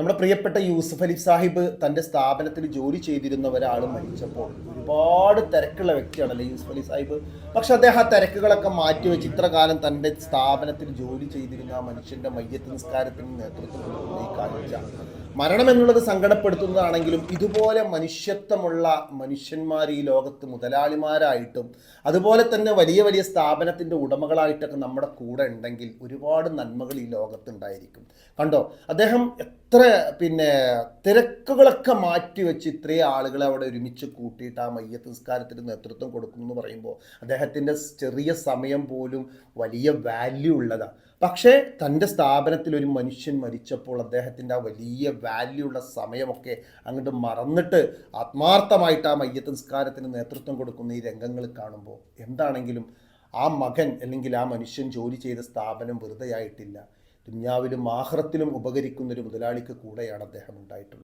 നമ്മുടെ പ്രിയപ്പെട്ട യൂസഫ് അലി സാഹിബ് തന്റെ സ്ഥാപനത്തിൽ ജോലി ചെയ്തിരുന്ന ഒരാൾ മരിച്ചപ്പോൾ ഒരുപാട് തിരക്കുള്ള വ്യക്തിയാണല്ലേ യൂസഫ് അലി സാഹിബ്? പക്ഷെ അദ്ദേഹം ആ തിരക്കുകളൊക്കെ മാറ്റിവെച്ച് ഇത്ര കാലം തന്റെ സ്ഥാപനത്തിൽ ജോലി ചെയ്തിരുന്ന ആ മനുഷ്യന്റെ മയ്യത്ത് നിസ്കാരത്തിന് നേതൃത്വം കൊടുക്കുന്ന ഈ കാഴ്ച. മരണം എന്നുള്ളത് സങ്കടപ്പെടുത്തുന്നതാണെങ്കിലും ഇതുപോലെ മനുഷ്യത്വമുള്ള മനുഷ്യന്മാർ ഈ ലോകത്ത് മുതലാളിമാരായിട്ടും അതുപോലെ തന്നെ വലിയ വലിയ സ്ഥാപനത്തിന്റെ ഉടമകളായിട്ടൊക്കെ നമ്മുടെ കൂടെ ഉണ്ടെങ്കിൽ ഒരുപാട് നന്മകൾ ഈ ലോകത്തുണ്ടായിരിക്കും. കണ്ടോ? അദ്ദേഹം എത്ര പിന്നെ തിരക്കുകളൊക്കെ മാറ്റി വെച്ച് ഇത്രയും ആളുകളെ അവിടെ ഒരുമിച്ച് കൂട്ടിയിട്ട് ആ മയ്യത്ത് സംസ്കാരത്തിന് നേതൃത്വം കൊടുക്കുന്നു എന്ന് പറയുമ്പോൾ അദ്ദേഹത്തിന്റെ ചെറിയ സമയം പോലും വലിയ വാല്യൂ ഉള്ളതാണ്. പക്ഷേ തന്റെ സ്ഥാപനത്തിൽ ഒരു മനുഷ്യൻ മരിച്ചപ്പോൾ അദ്ദേഹത്തിന്റെ ആ വലിയ വാല്യൂ ഉള്ള സമയമൊക്കെ അങ്ങോട്ട് മറന്നിട്ട് ആത്മാർത്ഥമായിട്ട് ആ മയ്യത്ത് നിസ്കാരത്തിന് നേതൃത്വം കൊടുക്കുന്ന ഈ രംഗങ്ങൾ കാണുമ്പോൾ എന്താണെങ്കിലും ആ മകൻ അല്ലെങ്കിൽ ആ മനുഷ്യൻ ജോലി ചെയ്ത സ്ഥാപനം വെറുതെയായിട്ടില്ല. ദുന്യാവിലും ആഹ്റത്തിലും ഉപകരിക്കുന്ന ഒരു മുതലാളിക്ക് കൂടെയാണ് അദ്ദേഹം ഉണ്ടായിട്ടുള്ളത്.